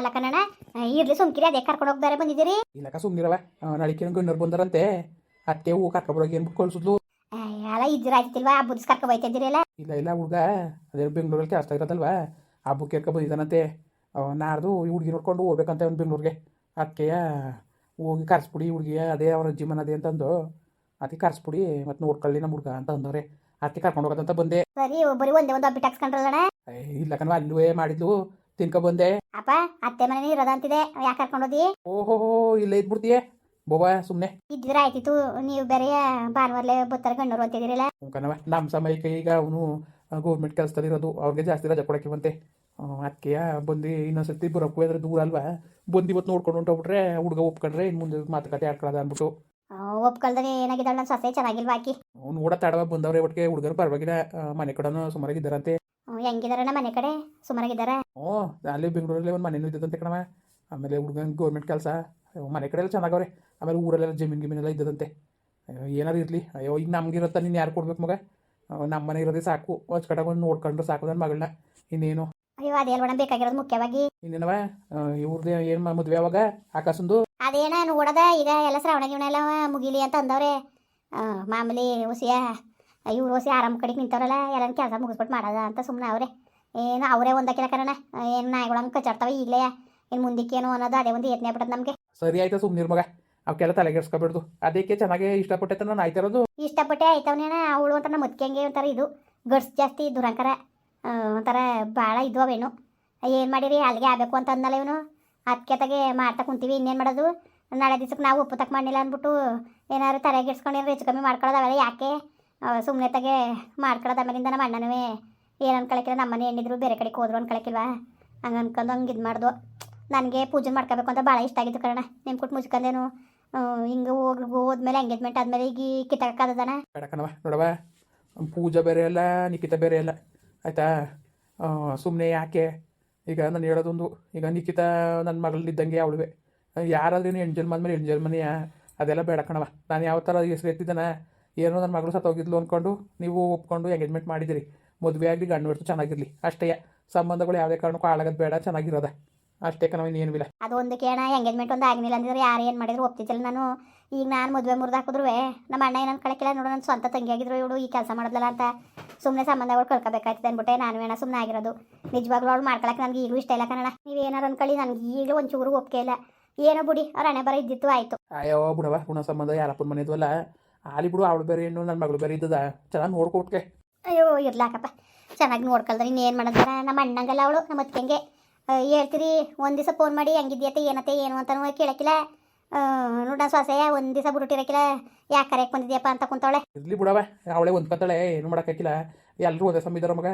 ಅಲ್ಲ ಕಣಣ್ಣ ಇರ್ಲಿ ಸುಮ್ಕಿರಿ ಅದೇ ಕರ್ಕೊಂಡು ಹೋಗ್ದಾರೆ ಬಂದಿದ್ದೀರಿ? ಇಲ್ಲಕ ಸುಮ್ನಿರವ ನಳಿಕೆ ಗಣ್ಣರು ಬಂದಾರಂತೆ. ಅತ್ತೆ ಹೂ ಕರ್ಕೊಬರೋಗಿ ಏನ್ಬಿಟ್ಟು ಕಳ್ಸಿದ್ಲು ಅಲ್ಲ ಇದ್ರ ಆಯ್ತಿಲ್ವಾ ಹಬ್ಬದ ಕರ್ಕೊ ಬೈತಿದ್ದೀರಲ್ಲ ಇಲ್ಲ ಇಲ್ಲ ಹುಡುಗ. ಅದೇ ಬೆಂಗಳೂರಲ್ಲಿ ಕೆಲಸ ಇರೋದಲ್ವಾ? ಆ ಬುಕ್ ಕೇರ್ಕೊ ಬಂದಿದ್ದಾನಂತೆ. ನಾರ್ದು ನಾಡ್ದು ಈ ಹುಡುಗಿ ನೋಡ್ಕೊಂಡು ಹೋಗ್ಬೇಕಂತ ಅವ್ನು ಬೆಂಗಳೂರಿಗೆ. ಅಕ್ಕೆಯ ಹೋಗಿ ಕರ್ಸ್ಬಿಡಿ ಹುಡುಗಿಯ ಅದೇ ಅವ್ರ ಜೀವನ ಅದೇ ಅಂತಂದು. ಅದಕ್ಕೆ ಕರ್ಸ್ಬಿಡಿ ಮತ್ತೆ ನೋಡ್ಕೊಳ್ಳಿ ನಮ್ಮ ಹುಡುಗ ಅಂತ ಅಂದವ್ರೆ. ಅದಕ್ಕೆ ಕರ್ಕೊಂಡು ಹೋಗೋದಂತ ಬಂದೆ. ಸರಿ ಬರೀ ಒಂದೇ ಒಂದು ಹಬ್ಬಿ ಹಾಕ್ಸ್ಕೊಂಡ್ರಲ್ಲಣ್ಣ ಇಲ್ಲ ಕಣವ ಅಲ್ಲೂ ಮಾಡಿದ್ಲು. ತಿನ್ಕೊ ಬಂದೆ. ಅಪ್ಪ ಅತ್ತೆ ಮನೆ ಇರೋದಂತಿದೆ ಯಾಕೆ ಕರ್ಕೊಂಡೋದಿ ಓಹೋ ಇಲ್ಲೇ ಇದ್ಬಿಡ್ತೀಯ. ಬೋಬಾ ಸುಮ್ನೆ. ಇದ್ರ ಆಯ್ತಿತ್ತು. ನೀವು ಬೇರೆ ಭಾನುವಾರಲೆ ಬತ್ತರ ಗಣ್ಣರು ಅಂತಿದ್ದೀರಲ್ಲ ಕಣವ ನಮ್ಮ ಸಮಯಕ್ಕೆ ಈಗ ಅವನು ಗೌರ್ಮೆಂಟ್ ಕೆಲಸದಲ್ಲಿ ಇರೋದು. ಅವ್ರಿಗೆ ಜಾಸ್ತಿ ರಜೆ ಕೊಡಕ್ಕೆ ಬಂತೆ. ಅದಕ್ಕೆ ಬಂದು ಇನ್ನೊಂದ್ಸತಿ ಬರೋಕ್ಕೂ ಅದ್ರ ದೂರ ಅಲ್ವಾ? ಬಂದು ಇವತ್ತು ನೋಡ್ಕೊಂಡು ಹೊಂಟೋಗ್ಬಿಟ್ರೆ ಹುಡುಗ ಒಪ್ಕೊಂಡ್ರೆ ಇನ್ನು ಮುಂದೆ ಮಾತುಕತೆ ಆಡ್ಕೊಳ್ಳೋದು ಅಂದ್ಬಿಟ್ಟು. ಒಪ್ಕೊಳ್ದಾಗ ಏನಾಗಿದ್ದಾಳೆ ನನ್ನ ಸೊಸೆ? ಚೆನ್ನಾಗಿಲ್ವಾ ಆಕಿ ಅವ್ನು ಓಡ ತಡವ ಬಂದವ್ರೆ ಒಟ್ಟಿಗೆ ಹುಡುಗರು ಪರವಾಗಿಲ್ಲ. ಮನೆ ಕಡೆನೂ ಸುಮಾರಾಗಿದ್ದಾರಂತೆ ಹೆಂಗಿದಾರಣ್ಣ ಮನೆ ಕಡೆ? ಸುಮಾರಾಗಿದ್ದಾರ ಓ ಅಲ್ಲಿ ಬೆಂಗಳೂರಲ್ಲಿ ಒಂದು ಮನೆಯೂ ಇದ್ದದಂತೆ ಕಣವ ಆಮೇಲೆ ಹುಡುಗನ ಗೌರ್ಮೆಂಟ್ ಕೆಲಸ. ಮನೆ ಕಡೆ ಎಲ್ಲ ಚೆನ್ನಾಗವ್ರೆ. ಆಮೇಲೆ ಊರಲ್ಲೆಲ್ಲ ಜಮೀನ್ ಗಿಮೀನೆಲ್ಲ ಇದ್ದದಂತೆ. ಏನಾರು ಇರಲಿ. ಅಯ್ಯೋ ಈಗ ನಮ್ಗಿರತ್ತ ನೀನು ಯಾರು ಕೊಡ್ಬೇಕು ಮಗ? ನಮ್ಮ ಮನೆ ಇರೋದೇ ಸಾಕು. ಅಚ್ಚುಕಟ್ಟಾಗಿ ಒಂದು ನೋಡ್ಕೊಂಡ್ರೆ ಸಾಕು ನನ್ನ ಮಗಳನ್ನ. ಇನ್ನೇನು? ಅಯ್ಯೋ ಅದೇ ಅಲ್ವಣ ಬೇಕಾಗಿರೋದು ಮುಖ್ಯವಾಗಿ. ಇನ್ನೇನವ ಇವ್ರದ್ದು ಏನು ಮದುವೆ ಅವಾಗ? ಆಕಾಶಂದು? ಅದೇನ ನೋಡದ ಈಗ ಎಲ್ಲ ಶ್ರಾವಣ ಗಿವಣ ಎಲ್ಲ ಮುಗಿಲಿ ಅಂತ ಅಂದವ್ರೆ. ಆ, ಮಾಮೂಲಿ ಹುಸಿಯ ಇವ್ರು ಓಸಿ ಆರಾಮ್ ಕಡೆಗೆ ನಿಂತವ್ರಲ್ಲ ಎಲ್ಲ ಕೆಲಸ ಮುಗಿಸ್ಬಿಟ್ಟು ಮಾಡೋದ ಅಂತ ಸುಮ್ಮನೆ ಅವರೇ. ಏನು ಅವರೇ ಒಂದಕ್ಕಿಲ್ಲ ಕರಣ ಏನು ನಾಯಿಗಳಂಗೆ ಕಚ್ಚಾಡ್ತಾವೆ ಈಗಲೇ? ಇನ್ನು ಮುಂದಕ್ಕೇನು ಅನ್ನೋದು ಅದೇ ಒಂದು ಯತ್ನೆ ಬಿಡೋದು ನಮಗೆ. ಸರಿ ಆಯ್ತು ಸುಮ್ಮನಿರ್ ಮಗ. ಅವಕ್ಕೆಲ್ಲ ತಲೆಗೆಡ್ಸ್ಕೊಬಿಡ್ದು ಅದಕ್ಕೆ ಚೆನ್ನಾಗಿ ಇಷ್ಟಪಟ್ಟೆ ನಾನು ಆಯ್ತಿರೋದು ಇಷ್ಟಪಟ್ಟೆ ಆಯ್ತವನೇನ ಅವಳು ಅಂತ ನಮ್ಮ ಮತ್ಕೆಂಗೆ ಒಂಥರ ಇದು ಗಡ್ಸ್ ಜಾಸ್ತಿ ದುರಂಕರ ಒಂಥರ ಭಾಳ ಇದು ಅವೇನು. ಏನು ಮಾಡಿರಿ ಅಲ್ಲಿಗೆ ಆಗಬೇಕು ಅಂತ ಅಂದಲ್ಲ ಇವನು. ಅದಕ್ಕೆ ತಗೆ ಮಾಡ್ತಾ ಕುಂತೀವಿ ಇನ್ನೇನು ಮಾಡೋದು? ನಾಳೆ ದಿವ್ಸಕ್ಕೆ ನಾವು ಉಪ್ಪು ತಕ್ಕ ಮಾಡಿಲ್ಲ ಅಂದ್ಬಿಟ್ಟು ಏನಾದ್ರು ತಲೆಗಿಡ್ಸ್ಕೊಂಡು ಹೆಚ್ಚು ಕಮ್ಮಿ ಮಾಡ್ಕೊಳ್ಳೋದು ಅವೆಲ್ಲ ಯಾಕೆ? ಸುಮ್ಮನೆ ತಗೆ ಮಾಡ್ಕೊಳ್ಳೋದು ಆಮೇಲಿಂದ ನಮ್ಮ ಅಣ್ಣನೂ ಏನು ನಮ್ಮ ಮನೆ ಹೆಣ್ಣಿದ್ರು ಬೇರೆ ಕಡೆಗೆ ಹೋದ್ರು ಅನ್ಕೊಳಕಿಲ್ವಾ? ಹಂಗೆ ಅನ್ಕೊಂಡು ಹಂಗೆ ಇದು ಮಾಡ್ದು ನನಗೆ ಪೂಜೆ ಮಾಡ್ಕೋಬೇಕು ಅಂತ ಭಾಳ ಇಷ್ಟ ಆಗಿತ್ತು ಕಣ ನಿಮ್ಮ ಕೊಟ್ಟು ಮುಚ್ಕೊಂಡೇನು ಹಿಂಗೆ ಹೋಗಿ, ಹೋದ್ಮೇಲೆ ಎಂಗೇಜ್ಮೆಂಟ್ ಆದಮೇಲೆ ಈಗ ಕಿತ್ತಕ್ಕಾದದನ ಬೇಡ ಕಣವ ನೋಡವ ಪೂಜೆ ಬೇರೆ ಅಲ್ಲ ನಿಖಿತ ಬೇರೆ ಅಲ್ಲ ಆಯಿತಾ? ಸುಮ್ಮನೆ ಯಾಕೆ? ಈಗ ನಾನು ಹೇಳೋದೊಂದು, ಈಗ ನಿಖಿತ ನನ್ನ ಮಗಳಿದ್ದಂಗೆ ಅವಳುವೆ. ಯಾರಾದ್ರೂ ಹೆಣ್ಣು ಜನ್ಮ ಆದ್ಮೇಲೆ ಹೆಣ್ಣು ಜನ್ಮನೆಯ ಅದೆಲ್ಲ ಬೇಡ ಕಣವ ನಾನು ಯಾವ ಥರ ಹೆಸರು ಎತ್ತಿದ್ದಾನ? ಏನೋ ನನ್ನ ಮಗಳು ಸತ್ತೋಗಿದ್ಲು ಅಂದ್ಕೊಂಡು ನೀವು ಒಪ್ಕೊಂಡು ಎಂಗೇಜ್ಮೆಂಟ್ ಮಾಡಿದಿರಿ. ಮದುವೆ ಆಗಲಿ ಗಂಡು ಹಿಡ್ತು ಚೆನ್ನಾಗಿರಲಿ. ಅಷ್ಟೇ. ಸಂಬಂಧಗಳು ಯಾವುದೇ ಕಾರಣಕ್ಕೂ ಹಾಳಾಗೋದು ಬೇಡ ಚೆನ್ನಾಗಿರೋದ. ಅಷ್ಟೇ ಕಣ ಇನ್ನೇನು ಇಲ್ಲ. ಅದು ಒಂದು ಕೇಣ ಎಂಗೇಜ್ಮೆಂಟ್ ಒಂದು ಆಗಲಿಲ್ಲ ಅಂದಿದ್ರೆ ಯಾರು ಏನು ಮಾಡಿದ್ರು ಒಪ್ತಿದ್ದಿಲ್ಲ ನಾನು. ಈಗ ನಾನು ಮದುವೆ ಮುರಿದು ಹಾಕಿದ್ರು ನಮ್ಮ ಅಣ್ಣ ಏನನ್ನು ಕಳಕಿಲ್ಲ ನೋಡು ನನ್ನ ಸ್ವಂತ ತಂಗಿ ಆಗಿದ್ರು ಇವಳು ಈ ಕೆಲಸ ಮಾಡಿದ್ಲಲ್ಲ ಅಂತ. ಸುಮ್ಮನೆ ಸಂಬಂಧಗಳು ಕಳ್ಕೊಬೇಕಾಯ್ತದೆ ಅಂದ್ಬಿಟ್ಟೆ ನಾನು ಏನ ಸುಮ್ಮನೆ ಆಗಿರೋದು. ನಿಜವಾಗ್ಲೂ ಅವಳು ಮಾಡ್ಕೊಳಕ್ಕೆ ನನಗೆ ಈಗಲೂ ಇಷ್ಟ ಇಲ್ಲ ಕನ್ನಡ ಏನಾರು ಅನ್ಕೊಳ್ಳಿ ನನಗೆ ಈಗಲೂ ಒಂಚೂರು ಒಪ್ಪಿಗೆ ಇಲ್ಲ. ಏನೋ ಬಿಡಿ ಅವ್ರ ಹಣೆ ಬರ ಇದ್ದಿತ್ತು ಆಯಿತು. ಅಯ್ಯೋ ಬಿಡವ ಗುಣ ಸಂಬಂಧ ಯಾರಪ್ಪನ ಇದ್ವಲ್ಲ ಆಲಿ ಬಿಡು ಅವಳು ಬೇರೆ ಹೆಣ್ಣು ನನ್ನ ಮಗಳು ಬೇರೆ ಇದ್ದದ. ಚೆನ್ನಾಗಿ ನೋಡ್ಕೊಟ್ಕೆ ಅಯ್ಯೋ ಇರ್ಲಾಕಪ್ಪ. ಚೆನ್ನಾಗಿ ನೋಡ್ಕೊಳ್ದ್ರೆ ಇನ್ನೇನು ಮಾಡದ ನಮ್ಮ ಅಣ್ಣಂಗಲ್ಲ ಅವಳು ನಮ್ಮ ಅತ್ತಿಗೆಂಗೆ. ಹೇಳ್ತೀರಿ ಒಂದು ದಿವಸ ಫೋನ್ ಮಾಡಿ ಹೆಂಗಿದ್ಯತೆ ಏನತ್ತೆ ಏನು ಅಂತ ಕೇಳಕ್ಕಿಲ್ಲ ನೋಡ ಸೊಸೆಯ ಒಂದು ದಿವಸ ಬಿಟ್ಟಿರಕ್ಕಿಲ್ಲ ಯಾಕೆ ಕರೆಯಕ್ಕೆ ಬಂದಿದ್ಯಪ್ಪ ಅಂತ ಕುಂತಾಳೆ ಇರ್ಲಿ ಬಿಡವ ಅವಳೇ ಹೊಂದ್ಕೊತಾಳೆ ಏನು ಮಾಡೋಕ್ಕಾಗಿಲ್ಲ ಎಲ್ಲರೂ ಒಂದೇ ಸಮ ಮಗ.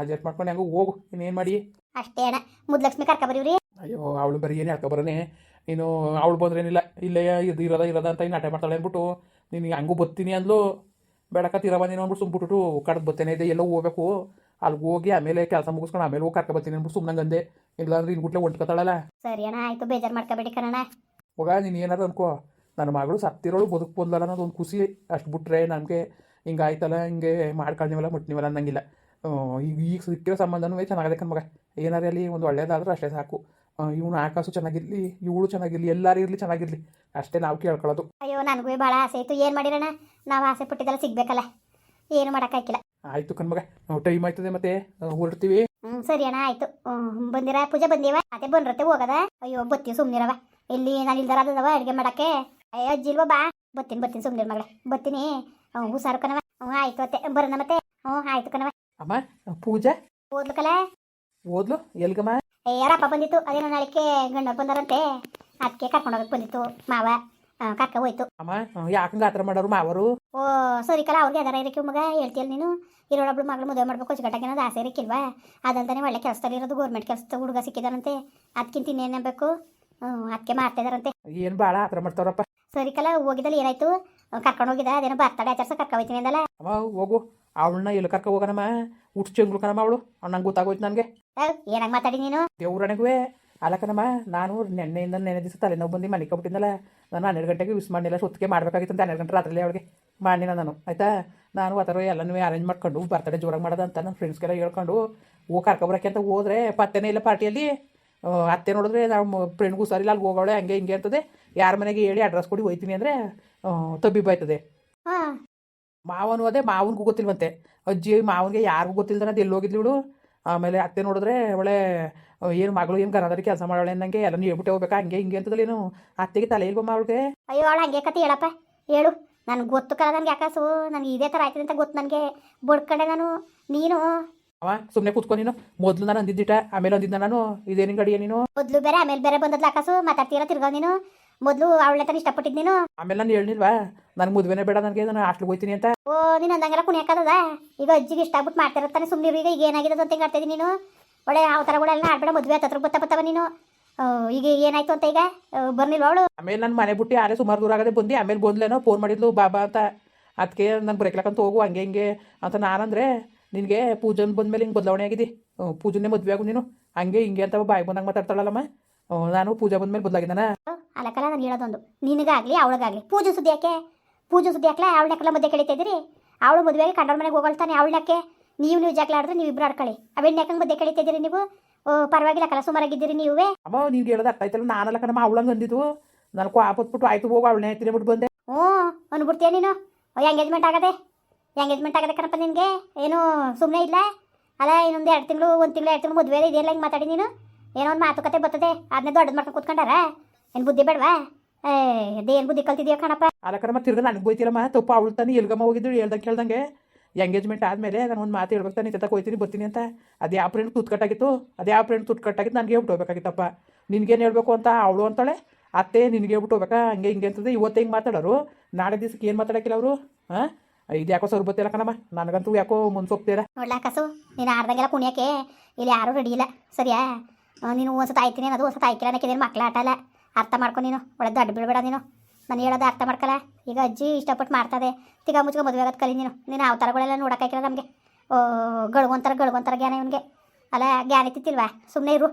ಅಡ್ಜಸ್ಟ್ ಮಾಡ್ಕೊಂಡು ಹೆಂಗೋ ಹೋಗು ಇನ್ನೇನು ಮಾಡಿ? ಅಷ್ಟೇ ಅಣ್ಣ. ಮುದ್ಲಕ್ಷ್ಮಿ ಕರ್ಕ ಬರೀವ್ರಿ. ಅಯ್ಯೋ ಅವಳು ಬರೀ ಏನು ಹೇಳ್ಕೊಬರನೆ ನೀನು ಅವಳು ಬಂದ್ರೇನಿಲ್ಲ ಇಲ್ಲ ಇದು ಇರೋದ ಇರೋದ ಅಂತ ಇನ್ನು ಆಟ ಮಾಡ್ತಾಳೆ ಅಂದ್ಬಿಟ್ಟು. ನೀನು ಹಂಗೂ ಬರ್ತೀನಿ ಅಂದ್ಲು. ಬೇಡಕತ್ತಿರವ ನೀನು ಅಂದ್ಬಿಟ್ಟು ಸುಮ್ಬಿಟ್ಟು ಕಡ್ದು ಬತ್ತೇನೆ ಇದೆ ಎಲ್ಲೋ ಹೋಗ್ಬೇಕು. ಅಲ್ಲಿ ಹೋಗಿ ಆಮೇಲೆ ಕೆಲಸ ಮುಗಿಸ್ಕೊಂಡು ಆಮೇಲೆ ಹೋಗಿ ಕರ್ಕೊ ಬರ್ತೀನಿ ಅಂದ್ಬಿಟ್ಟು ಸುಮ್ಮನೆ ಅಂದೆ. ಇಲ್ಲಾಂದ್ರೆ ಇನ್ನು ಗುಟ್ಲೆ ಹೊಂಟ್ಕೊತಾಳಲ್ಲ. ಸರಿ ಅಣ್ಣ ಆಯ್ತು ಬೇಜಾರು ಮಾಡ್ಕೋಬೇಡಿ ಕಣ ಹೋಗ ನೀನು ಏನಾದ್ರು ಅನ್ಕೋ. ನನ್ನ ಮಗಳು ಸತ್ತಿರೋಳು ಬದುಕು ಬಂದಲ್ಲ ಅನ್ನೋದು ಒಂದು ಖುಷಿ ಅಷ್ಟು ಬಿಟ್ರೆ ನಮಗೆ ಹಿಂಗೆ ಆಯ್ತಲ್ಲ ಹಿಂಗೆ ಮಾಡ್ಕೊಳ್ತೀವಲ್ಲ ಮುಟ್ನಿವಲ್ಲ ಅನ್ನಂಗಿಲ್ಲ. ಈಗ ಈಗ ಸಿಕ್ಕಿರೋ ಸಂಬಂಧನೂ ಚೆನ್ನಾಗಿದೆ ಕಣ್ ಮಗ. ಏನಾರ ಅಲ್ಲಿ ಒಂದು ಒಳ್ಳೇದಾದ್ರೂ ಅಷ್ಟೇ ಸಾಕು. ಇವನು ಆಕಾಶು ಚೆನ್ನಾಗಿರಲಿ ಇವಳು ಚೆನ್ನಾಗಿರ್ಲಿ ಎಲ್ಲರೂ ಇರಲಿ ಚೆನ್ನಾಗಿರ್ಲಿ. ಅಷ್ಟೇ ನಾವು ಕೇಳ್ಕೊಳ್ಳೋದು. ಅಯ್ಯೋ ನನಗೂ ಭಾಳ ಆಸೆ ಆಯ್ತು. ಏನು ಮಾಡಿರೋಣ? ನಾವು ಆಸೆ ಪಟ್ಟಿದ್ದೆಲ್ಲ ಸಿಗ್ಬೇಕಲ್ಲ. ಏನು ಮಾಡೋಕ್ಕಾಗಿಲ್ಲ ಆಯ್ತು ಕಣ್ಮಗ ಟೈಮ್ ಆಯ್ತದೆ ಮತ್ತೆ ಹೊರಡ್ತೀವಿ. ಹ್ಞೂ ಸರಿ ಅಣ್ಣ ಆಯ್ತು. ಬಂದಿರ? ಪೂಜೆ ಬಂದೀವ? ಅದೇ ಬಂದ್ರತ್ತೆ ಹೋಗದ? ಅಯ್ಯೋ ಬತ್ತೀವಿ ಸುಮ್ಮನಿರವ ಇಲ್ಲಿ ನಾನು ಇಲ್ದಾರ ಅದವ ಅಡುಗೆ ಮಾಡಕ್ಕೆ? ಅಯ್ಯೋ ಅಜ್ಜಿಲ್ವ ಬಾ. ಬತ್ತೀನಿ ಬತ್ತೀನಿ ಸುಮ್ನೆ ಮಗಳೇ. ಬತ್ತೀನಿ. ಹುಷಾರು ಕಣವ ಹ್ಞೂ ಆಯ್ತು ಮತ್ತೆ ಬರೋಣ ಮತ್ತೆ. ಹ್ಞೂ ಆಯ್ತು ಕಣವ ಅಮ್ಮ ಪೂಜಾ? ಓದ್ಲಕಲ್ಲ ಓದ್ಲು? ಎಲ್ಗಮ್ಮ? ಯಾರಪ್ಪ ಬಂದಿತ್ತು? ಅದೇನೋ ನಾಳಿಕೆ ಗಂಡ ಬಂದಾರಂತೆ. ಅದಕ್ಕೆ ಕರ್ಕೊಂಡು ಹೋಗಕ್ಕೆ ಬಂದಿತ್ತು ಮಾವ. ಕರ್ಕ ಹೋಯ್ತು. ಅಮ್ಮ ಯಾಕಂಗೆ ಮಾಡೋರು ಮಾವರು? ಓ ಸರಿ ಕಲ ಅವ್ರಿಗೆ ಅದರ ಇರಕ್ಕೆ ಮಗ. ಹೇಳ್ತೀಯಲ್ಲ ನೀನು? ಇರೋಳೊಬ್ಳು ಮಗಳು ಮದುವೆ ಮಾಡ್ಬೇಕು ಅನ್ನೋದು ಆಸೆ ಇರಕ್ಕಿಲ್ವಾ ಅದಂತಾನೆ ಒಳ್ಳೆ ಕೆಲಸದಲ್ಲಿ ಇರೋದು ಗೌರ್ಮೆಂಟ್ ಕೆಲಸದ ಹುಡುಗ ಸಿಕ್ಕಿದಾರಂತೆ. ಅದಕ್ಕಿಂತ ಇನ್ನೇನು ಬೇಕು ಅದಕ್ಕೆ ಮಾಡ್ತಾ ಇದಾರಂತೆ. ಏನು ಭಾಳ ಆತರ ಮಾಡ್ತಾರಪ್ಪ ಸರಿ ಕಲ ಹೋಗಿದಲ್ಲಿ ಏನಾಯ್ತು? ಕರ್ಕೊಂಡು ಹೋಗಿದ್ದ ಅದೇನೋ ಬರ್ತಡೆ ಆಚರಿಸ ಕರ್ಕೊ ಹೋಯ್ತೀನಿ ಅಂದಲ್ಲ. ಅಮ್ಮ ಹೋಗು. ಅವಳನ್ನ ಎಲ್ಲಿ ಕರ್ಕೊ ಹೋಗೋಣಮ್ಮ ಊಟ ಚೆಂಗ್ಳು ಕಣಮ್ಮ ಅವಳು. ನಂಗೆ ಗೊತ್ತಾಗೋಯ್ತು ನನಗೆ. ಏನಾಗ ಮಾತಾಡಿ ನೀನು? ದೇವ್ರನಗುವೆ ಅಲ್ಲ ಕಣಮ್ಮ ನಾನು ನೆನ್ನೆಯಿಂದ ನೆನೆ ದಿವಸ ತಲೆನೋವು ಬಂದು ಮನೆ ಬಿಟ್ಟಿದ್ದಲ್ಲ ನಾನು ಹನ್ನೆರಡು ಗಂಟೆಗೆ ಯೂಸ್ ಮಾಡಿಲ್ಲ ಸುತ್ತಿಗೆ ಮಾಡಬೇಕಾಗಿತ್ತು ಅಂತ ಹನ್ನೆರಡು ಗಂಟೆ ರಾತ್ರಿ ಅವಳಿಗೆ ಮಾಡಿನ ನಾನು. ಆಯಿತಾ? ನಾನು ಆ ಥರ ಎಲ್ಲನೂ ಅರೇಂಜ್ ಮಾಡ್ಕೊಂಡು ಬರ್ತಡೇ ಜೋರಾಗಿ ಮಾಡೋದಂತ ನನ್ನ ಫ್ರೆಂಡ್ಸ್ಗೆಲ್ಲ ಹೇಳ್ಕೊಂಡು ಹೋಗಿ ಕರ್ಕೊಬರಕ್ಕೆ ಅಂತ ಹೋದ್ರೆ ಪತ್ತೆನೇ ಇಲ್ಲ ಪಾರ್ಟಿಯಲ್ಲಿ ಅತ್ತೆ ನೋಡಿದ್ರೆ ನಾವು ಫ್ರೆಂಡ್ಗೂ ಸರಿಲ್ಲ ಅಲ್ಲಿ ಹೋಗೋಳೆ ಹಂಗೆ ಹಿಂಗೆ ಅಂತದೆ. ಯಾರ ಮನೆಗೆ ಹೇಳಿ ಅಡ್ರೆಸ್ ಕೊಡಿ ಹೋಯ್ತೀನಿ ಅಂದರೆ ತಬ್ಬಿ ಬಾಯ್ತದೆ ಹಾಂ. ಮಾವನು ಅದೇ ಮಾವನಿಗೂ ಗೊತ್ತಿಲ್ವಂತೆ. ಅಜ್ಜಿ ಮಾವನಿಗೆ ಯಾರಿಗೂ ಗೊತ್ತಿಲ್ದನ ಅದು ಎಲ್ಲಿ ಹೋಗಿದ್ಲಿವಳು ಆಮೇಲೆ ಅತ್ತೆ ನೋಡಿದ್ರೆ ಒಳ್ಳೆ ಏನು ಮಗಳು ಏನು ಗನದಲ್ಲಿ ಕೆಲಸ ಮಾಡೋಳೆ ಅನ್ನಂಗೆ ಎಲ್ಲ ಹೇಳ್ಬಿಟ್ಟು ಹೋಗ್ಬೇಕಾ ಹಂಗೆ ಹಿಂಗೆ ಅಂತದಲ್ಲೇನು? ಅತ್ತೆಗೆ ತಲೆ ಇಲ್ವಮ್ಮ ಅವಳಿಗೆ? ಅಯ್ಯೋ ಅವಳು ಹಂಗೆ ಕತೆ ಹೇಳಪ್ಪ. ಹೇಳು. ನನಗೆ ಗೊತ್ತು ಕಲ ನನಗೆ ಯಾಕಾಸು? ನನಗೆ ಇದೇ ಥರ ಆಯ್ತದೆ ಅಂತ ಗೊತ್ತು ನನಗೆ. ಬಡ್ಕಂಡೆ ನಾನು. ನೀನು? ಅವ? ಸುಮ್ಮನೆ ಕುತ್ಕೊ ನೀನು. ಮೊದ್ಲು ನಾನು ಅಂದಿದ್ದಿಟ ಆಮೇಲೆ ಅಂದಿದ್ದ ನಾನು ಇದೇನಿನ ಗಡಿಯ ನೀನು ಮೊದ್ಲು ಬೇರೆ ಆಮೇಲೆ ಬೇರೆ ಬಂದದ್ಲ ಆಕಾಸು ಮಾತಾಡ್ತೀರಾ ತಿರ್ಗಾ ನೀನು. ಮೊದ್ಲು ಅವಳ ತಾನೆ ಇಷ್ಟಪಟ್ಟಿದ್ ನೀನು. ಆಮೇಲೆ ನಾನು ಹೇಳಿಲ್ವಾ ನನ್ ಮದುವೆನೇ ಬೇಡ ನನಗೆ ನಾನು ಹಾಸ್ಟ್ಲಿಗೆ ಹೋಗ್ತೀನಿ ಅಂತ. ಓ ನೀನು ಅಂದಂಗೆಲ್ಲ ಕುಣಿಯಾಕದ ಈಗ ಅಜ್ಜಿಗೆ ಇಷ್ಟ ಆಗ್ಬಿಟ್ಟು ಮಾಡ್ತಿರತ್ತಾನೆ ಸುಮ್ಮನೆ ಈಗ ಈಗ ಏನಾಗಿದೆ ಅಂತ ಹಿಂಗೆ ಆಡ್ತಿದ್ದೀನಿ ನೀನು. ಒಳ್ಳೆ ಯಾವ ಥರಗಳೆಲ್ಲ ಆಡ್ಬೇಡ ಮದುವೆ ಹತ್ರ ಬತ್ತ ಬತ್ತವ ನೀನು. ಈಗ ಏನಾಯ್ತು ಅಂತ ಈಗ? ಬರ್ನಿಲ್ವ ಅವಳು? ಆಮೇಲೆ ನಾನು ಮನೆ ಬಿಟ್ಟು ಯಾರೇ ಸುಮಾರು ದೂರ ಆಗದೆ ಬಂದು ಆಮೇಲೆ ಬಂದ್ಲೇನೋ ಫೋನ್ ಮಾಡಿದ್ಲು ಬಾಬಾ ಅಂತ. ಅದಕ್ಕೆ ನಾನು ಬರಕ್ಲಕ್ಕಂತ ಹೋಗು ಹಂಗೆ ಹಿಂಗೆ ಅಂತ ನಾನಂದ್ರೆ ನಿನಗೆ ಪೂಜನ್ ಬಂದ್ಮೇಲೆ ಹಿಂಗೆ ಬದಲಾವಣೆ ಆಗಿದೆ. ಪೂಜನೇ ಪೂಜನ್ನೇ ಮದುವೆ ಆಗು ನೀನು. ಹಂಗೆ ಹಿಂಗೆ ಅಂತ ಬಾಯಿ ಬಂದಂಗೆ ಮಾತಾಡ್ತಾಳಲ್ಲಮ್ಮ. ನಾನು ಪೂಜಾ ಬಂದ್ಮೇಲೆ ಬದಲಾಗಿದ್ದಾನ? ಅಲಕಲ ನಾನು ಹೇಳೋದೊಂದು. ನಿನಗಾಗಲಿ ಅವಳಿಗಾಗಲಿ. ಪೂಜೆ ಸುದ್ದಿ ಯಾಕೆ? ಪೂಜೆ ಸುದ್ದಿ ಯಾಕಲ? ಅವಳನ್ನೆಲ್ಲ ಮಧ್ಯೆ ಕಳೀತಾ ಇದ್ದೀರಿ? ಅವಳು ಮದುವೆಗೆ ಕಂಡೋರ್ ಮನೆಗೆ ಹೋಗಳ್ತಾನೆ ಅವಳಕ್ಕೆ. ನೀವು ನೀವು ಜಗಳ ಆಡಿದ್ರೆ ನೀವು ಇಬ್ಬರು ಆಡ್ಕೊಳ್ಳಿ. ಅವೆಣ್ಣ ಯಾಕಂಗೆ ಮಧ್ಯೆ ಕಳೀತಾ ಇದ್ದೀರಿ ನೀವು? ಓ ಪರವಾಗಿಲ್ಲ ಕಲ ಸುಮಾರಾಗಿದ್ದೀರಿ ನೀವೇ. ಅಮ್ಮ ನೀನು ಹೇಳೋದು ಅರ್ಥ ಆಯ್ತಲ್ಲ. ನಾನಲ್ಲ ಕಣಮ್ಮ ಅವಳಂಗೆ ಅಂದಿದ್ದು. ನಾನು ಆಪತ್ಬಿಟ್ಟು ಆಯ್ತು ಹೋಗು ಅವಳನ್ನೇ ಬಿಟ್ಟು ಬಂದೆ ಹ್ಞೂ ಅನ್ಬಿಡ್ತೀಯ ನೀನು? ಎಂಗೇಜ್ಮೆಂಟ್ ಆಗದೆ. ಎಂಗೇಜ್ಮೆಂಟ್ ಆಗದೆ ಕಣಪ್ಪ ನಿನಗೆ? ಏನು ಸುಮ್ಮನೆ ಇಲ್ಲ? ಅಲ್ಲ, ಇನ್ನೊಂದು ಎರಡು ತಿಂಗಳು, ಒಂದು ತಿಂಗಳು, ಎರಡು ತಿಂಗಳು ಮದುವೆ ಇದೆಯಲ್ಲ ಹಿಂಗೆ ಮಾತಾಡಿ ನೀನು. ಏನೋ ಒಂದು ಮಾತುಕತೆ ಬರ್ತದೆ ಅದನ್ನೇ ದೊಡ್ಡದು ಮಾಡ್ಕೊಂಡು ಕೂತ್ಕೊಂಡಾರ? ಏನು ಬುದ್ಧಿ ಬೇಡವಾ? ಏ ಅದೇನು ಬುದ್ಧಿ ಕಲ್ತಿದ್ಯೋ ಕಣಪ್ಪ? ಅಲ್ಲ ಕಣಮ್ಮ, ತಿರ್ಗ ನನಗೆ ಬೈತಿಲ್ಲಮ್ಮ ತಪ್ಪ, ಅವಳು ತಾನೆ ಎಲ್ಗಮ್ಮ ಹೋಗಿದ್ದು ಹೇಳ್ದಂಗೆ ಕೇಳ್ದಂಗೆ. ಎಂಗೇಜ್ಮೆಂಟ್ ಆದಮೇಲೆ ನಾನು ಒಂದು ಮಾತು ಹೇಳ್ಬೇಕು ತಾನೆ ತಕ್ಕ ಹೋಯ್ತೀನಿ, ಬರ್ತೀನಿ ಅಂತ. ಅದು ಯಾವ ಫ್ರೆಂಡ್ ತುತ್ಕಟ್ಟಾಗಿತ್ತು ಅದು ಯಾವ ಫ್ರೆಂಡ್ ತುತ್ಕಟ್ಟಾಗಿತ್ತು ನನಗೆ ಹೇಳ್ಬಿಟ್ಟು ಹೋಗ್ಬೇಕಾಗಿತ್ತಪ್ಪ. ನಿನಗೇನು ಹೇಳಬೇಕು ಅಂತ ಅವಳು ಅಂತಾಳೆ, ಅತ್ತೆ ನಿನಗೆ ಹೇಳ್ಬಿಟ್ಟು ಹೋಗ್ಬೇಕಾ, ಹಂಗೆ ಹಿಂಗೆ ಅಂತಂದ್ರೆ ಇವತ್ತು ಹಿಂಗೆ ಮಾತಾಡೋರು. ನಾಳೆ ದಿವ್ಸಕ್ಕೆ ಏನು ಮಾತಾಡೋಕ್ಕಿಲ್ಲ ಅವರು? ಹಾಂ ಇದು ಯಾಕೋ ಸರ್ ಕಣಮ್ಮ? ನನಗಂತೂ ಯಾಕೋ ಮುನ್ಸೋಗ್ತೀರ ನೋಡ್ಲಾ ಕಸು ನೀನು ಆಡ್ದಾಗೆಲ್ಲ ಕುಣಿಯಕ್ಕೆ ಇಲ್ಲಿ ಯಾರು ರೆಡಿ ಇಲ್ಲ. ಸರಿಯಾ? ನೀನು ಒಂದ್ಸತ ಆಯ್ತೀನಿ ಅನ್ನೋದು ಒಂದ್ಸತ ಆಯ್ಕಿಲ್ಲ ಅನ್ನೋಕೆ ಮಕ್ಳು ಆಟ ಅಲ್ಲ. ಅರ್ಥ ಮಾಡ್ಕೊ ನೀನು. ಒಳ್ಳೆ ದೊಡ್ಡ ಬೀಳ್ಬೇಡ ನೀನು. ನಾನು ಹೇಳೋದು ಅರ್ಥ ಮಾಡ್ಕಲ್ಲ. ಈಗ ಅಜ್ಜಿ ಇಷ್ಟಪಟ್ಟು ಮಾಡ್ತದೆ. ತಿಗ ಮುಚ್ಕೊ ಮದುವೆ ಆಗೋದು ಕಲಿ ನೀನು. ನೀನು ಅವತಾರಗಳೆಲ್ಲ ನೋಡೋಕ್ಕಾಗಿಲ್ಲ ನಮಗೆ. ಓ ಗಳಗೊಂತರ ಗಳಗೊಂತರ ಜ್ಞಾನ ಇವನಿಗೆ. ಅಲ್ಲ ಜ್ಞಾನ ಇತ್ತಿಲ್ವಾ ಸುಮ್ಮನೆ ಇರು.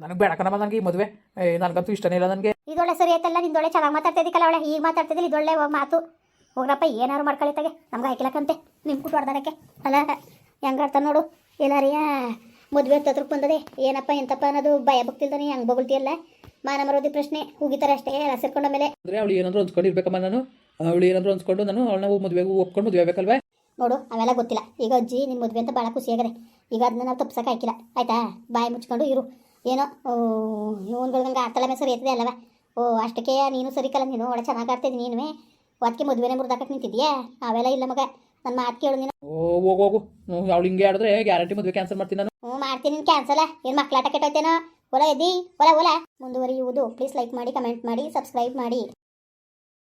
ನನಗೆ ಬೇಡ ಕಣಮ್ಮ ನನಗೆ ಈ ಮದುವೆ. ನನಗಂತೂ ಇಷ್ಟನೇ ಇಲ್ಲ ನನಗೆ. ಇದೊಳ್ಳೆ ಸರಿ ಆಯ್ತಲ್ಲ ನಿಂದೊಳ್ಳೆ ಚೆನ್ನಾಗಿ ಮಾತಾಡ್ತಿದ್ದಕ್ಕಲ್ಲ ಅವಳೆ. ಈಗ ಮಾತಾಡ್ತಿದ್ದಿಲ್ಲ ಇದೊಳ್ಳೆ ಮಾತು. ಹೋಗ್ರಪ್ಪ ಏನಾರು ಮಾಡ್ಕೊಳಿತಾಗೆ ನಮ್ಗೆ ಹಾಕಿಲಕ್ಕಂತೆ ನಿಮ್ಮ ಕುಟ್ಟು ಹೊಡ್ದಾಡಕ್ಕೆ ಅಲ್ಲ ಹೆಂಗಾಡ್ತಾನೆ ನೋಡು. ಎಲ್ಲಾರಿಯ ಮದುವೆ ತತ್ರಕ್ಕೆ ಬಂದದೆ. ಏನಪ್ಪ ಎಂತಪ್ಪ ಅನ್ನೋದು ಭಯ ಬಗ್ತಿಲ್ದಾನೆ ಹೆಂಗೆ ಬಗಳ್ತಿಯಲ್ಲ? ಮಾನ ಮರೋದಿ ಪ್ರಶ್ನೆ. ಹೋಗಿತಾರೆ ಅಷ್ಟೇ ಎಲ್ಲ ಸೇರ್ಕೊಂಡ ಮೇಲೆ. ಅಂದ್ರೆ ಅವಳು ಏನಾದರೂ ಇರ್ಬೇಕಮ್ಮ ನಾನು? ಅವಳು ಏನಾದರೂ ಅನ್ಸ್ಕೊಂಡು ನಾನು ಅವಳನ್ನ ಮದುವೆಗೆ ಒಪ್ಕೊಂಡು ಮದುವೆ ಆಗಬೇಕಲ್ವಾ? ನೋಡು ಅವೆಲ್ಲ ಗೊತ್ತಿಲ್ಲ. ಈಗ ಅಜ್ಜಿ ನಿಮ್ಮ ಮದುವೆ ಅಂತ ಭಾಳ ಖುಷಿಯಾಗದೆ ಈಗ ಅದನ್ನ ನಾವು ತಪ್ಸಕ್ಕೆ ಹಾಕಿಲ್ಲ. ಆಯ್ತಾ? ಬಾಯಿ ಮುಚ್ಕೊಂಡು ಇರು. ಏನೋ ಇವನ್ಗಳ್ಗಂಗೆ ಆಡ್ತಲ್ಲ ಮೇಲೆ ಸರಿ ಆಯ್ತದೆ ಅಲ್ಲವ? ಓ ಅಷ್ಟಕ್ಕೆ ನೀನು ಸರಿ ಕಲ್ಲ ನೀನು ಒಳ್ಳೆ ಚೆನ್ನಾಗಿ ಆಡ್ತಿದ್ದೀನಿ ನೀನು ಅದಕ್ಕೆ ಮದುವೆನೇ ಮುರಿದಾಕಕ್ಕೆ ನಿಂತಿದ್ಯಾ? ಅವೆಲ್ಲ ಇಲ್ಲ ಮಗ. ನನ್ನ ಮಾತು ಕೇಳು ನೀನು. ಓ ಹೋಗು ಹೋಗು. ಅವಳು ಹಿಂಗೆ ಆಡಿದ್ರೆ ಗ್ಯಾರಂಟಿ ಮದುವೆ ಕ್ಯಾನ್ಸಲ್ ಮಾಡ್ತೀನಿ ನಾನು. ಹ್ಞೂ ಮಾಡ್ತೀನಿ ನೀನು ಕ್ಯಾನ್ಸಲ ಏನು ಮಕ್ಕಳಾಟ ಕೆಟ್ಟೋಯ್ತೇನೋ? ಹೊಲ ಎದ್ದಿ ಹೊಲ ಹೊಲ. ಮುಂದುವರಿಯುವುದು. ಪ್ಲೀಸ್ ಲೈಕ್ ಮಾಡಿ ಕಮೆಂಟ್ ಮಾಡಿ ಸಬ್ಸ್ಕ್ರೈಬ್ ಮಾಡಿ.